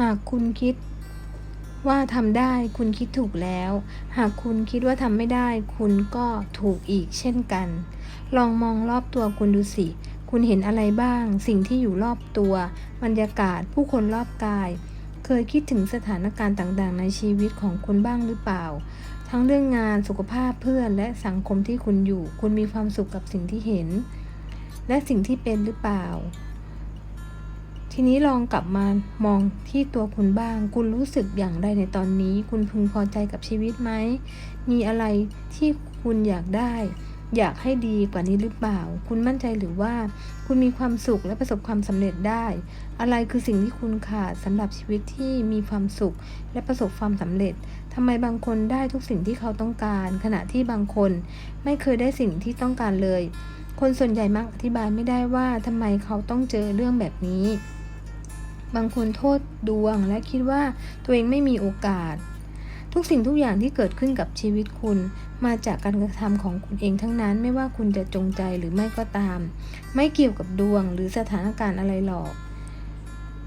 หากคุณคิดว่าทำได้คุณคิดถูกแล้ว หากคุณคิดว่าทำไม่ได้ คุณก็ถูกอีกเช่นกัน ลองมองรอบตัวคุณดูสิ คุณเห็นอะไรบ้าง สิ่งที่อยู่รอบตัว บรรยากาศ ผู้คนรอบกาย เคยคิดถึงสถานการณ์ต่างๆ ในชีวิตของคุณบ้างหรือเปล่า ทั้งเรื่องงาน สุขภาพเพื่อน และสังคมที่คุณอยู่ คุณมีความสุขกับสิ่งที่เห็น และสิ่งที่เป็นหรือเปล่า ทีนี้ลองกลับมามองที่ตัวคุณบ้าง คุณรู้สึกอย่างไรในตอนนี้ คุณพึงพอใจกับชีวิตไหม มีอะไรที่คุณอยากได้ อยากให้ดีกว่านี้หรือเปล่า คุณมั่นใจหรือว่า คุณมีความสุขและประสบความสำเร็จได้ อะไรคือสิ่งที่คุณขาดสำหรับชีวิตที่มีความสุขและประสบความสำเร็จทำไมบางคนได้ทุกสิ่งที่เขาต้องการ ขณะที่บางคนไม่เคยได้สิ่งที่ต้องการเลย คนส่วนใหญ่มักอธิบายไม่ได้ว่าทำไมเขาต้องเจอเรื่องแบบนี้ บางคนโทษดวงและคิดว่าตัวเองไม่มีโอกาส ทุกสิ่งทุกอย่างที่เกิดขึ้นกับชีวิตคุณ มาจากการกระทำของคุณเองทั้งนั้นไม่ว่าคุณจะจงใจหรือไม่ก็ตาม ไม่เกี่ยวกับดวงหรือสถานการณ์อะไรหรอก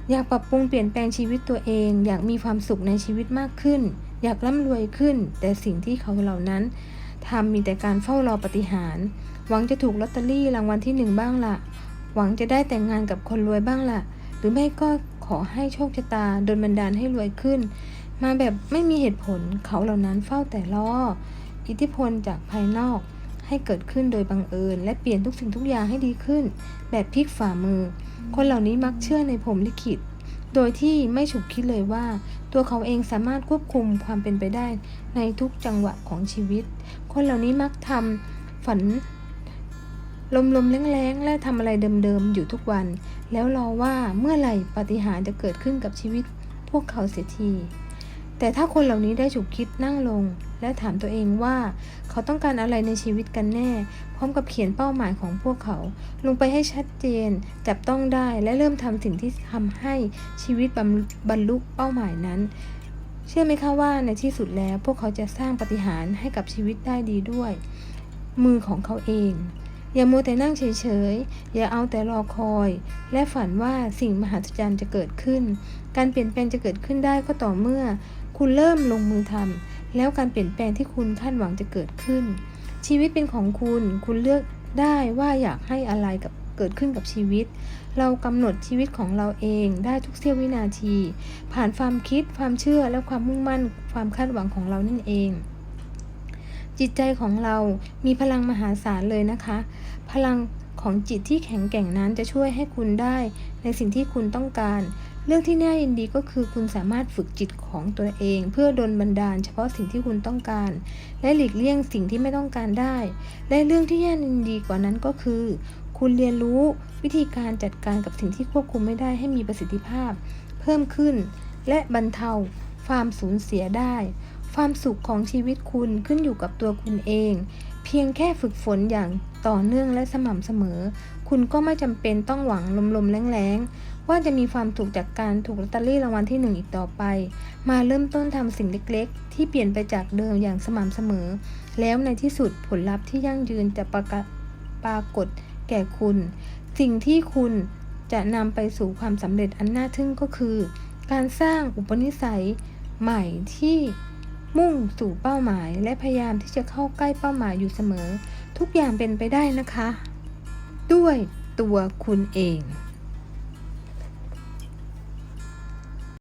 อยากปรับปรุงเปลี่ยนแปลงชีวิตตัวเอง อยากมีความสุขในชีวิตมากขึ้น อยากร่ำรวยขึ้น แต่สิ่งที่เขาเหล่านั้นทำมีแต่การเฝ้ารอปฏิหาร หวังจะถูกลอตเตอรี่รางวัลที่หนึ่งบ้างละ่ะ หวังจะได้แต่งงานกับคนรวยบ้างละ่ะ หรือไม่ก็ ขอให้โชคชะตาโดนบันดาลให้รวยขึ้น มาแบบไม่มีเหตุผลเขาเหล่านั้นเฝ้าแต่ล่อ อิทธิพลจากภายนอกให้เกิดขึ้นโดยบังเอิญ และเปลี่ยนทุกสิ่งทุกอย่างให้ดีขึ้น แบบพลิกฝ่ามือ คนเหล่านี้มักเชื่อในผมลิขิต โดยที่ไม่ฉุกคิดเลยว่า ตัวเขาเองสามารถควบคุมความเป็นไปได้ในทุกจังหวะของชีวิต คนเหล่านี้มักทำฝันลมๆแรงๆและทำอะไรเดิมๆอยู่ทุกวัน แล้วรอว่าเมื่อไหร่ปาฏิหาริย์จะเกิดขึ้นกับชีวิตพวกเขาเสียที แต่ถ้าคนเหล่านี้ได้ฉุกคิดนั่งลง และถามตัวเองว่าเขาต้องการอะไรในชีวิตกันแน่ พร้อมกับเขียนเป้าหมายของพวกเขา ลงไปให้ชัดเจน จับต้องได้และเริ่มทำสิ่งที่ทำให้ชีวิตบรรลุเป้าหมายนั้น เชื่อไหมคะว่าในที่สุดแล้วพวกเขาจะสร้างปฏิหารให้กับชีวิตได้ดีด้วย มือของเขาเอง อย่ามัวแต่นั่งเฉยๆ อย่าเอาแต่รอคอย และฝันว่าสิ่งมหัศจรรย์จะเกิดขึ้น การเปลี่ยนแปลงจะเกิดขึ้นได้ก็ต่อเมื่อ คุณเริ่มลงมือทำแล้วการเปลี่ยนแปลงที่คุณคาดหวังจะเกิดขึ้น ชีวิตเป็นของคุณ คุณเลือกได้ว่าอยากให้อะไรกับเกิดขึ้นกับชีวิต เรากำหนดชีวิตของเราเองได้ทุกเสี้ยววินาที ผ่านความคิด ความเชื่อ และความมุ่งมั่น ความคาดหวังของเรานั่นเองจิตใจของเรามีพลังมหาศาลเลยนะคะ พลังของจิตที่แข็งแกร่งนั้นจะช่วยให้คุณได้ในสิ่งที่คุณต้องการ เรื่องที่น่ายินดีก็คือคุณสามารถฝึกจิตของตัวเอง เพื่อดลบันดาลเฉพาะสิ่งที่คุณต้องการ และหลีกเลี่ยงสิ่งที่ไม่ต้องการได้ และเรื่องที่น่ายินดีกว่านั้นก็คือ คุณเรียนรู้วิธีการจัดการกับสิ่งที่ควบคุมไม่ได้ให้มีประสิทธิภาพ เพิ่มขึ้น และบรรเทาความสูญเสียได้ ความสุขของชีวิตคุณขึ้นอยู่กับตัวคุณเอง พียงแค่ฝึกฝนอย่างต่อเนื่องและสม่ำเสมอ คุณก็ไม่จำเป็นต้องหวังลมๆแรงๆ ว่าจะมีความถูกจากการถูกลอตเตอรี่รางวัลที่หนึ่งอีกต่อไป มาเริ่มต้นทำสิ่งเล็กๆ ที่เปลี่ยนไปจากเดิมอย่างสม่ำเสมอ แล้วในที่สุดผลลัพธ์ที่ยั่งยืนจะประกาศปรากฏแก่คุณ สิ่งที่คุณจะนำไปสู่ความสำเร็จอันน่าทึ่งก็คือ การสร้างอุปนิสัยใหม่ที่ มุ่งสู่เป้าหมาย และพยายามที่จะเข้าใกล้เป้าหมายอยู่เสมอ ทุกอย่างเป็นไปได้นะคะ ด้วยตัวคุณเอง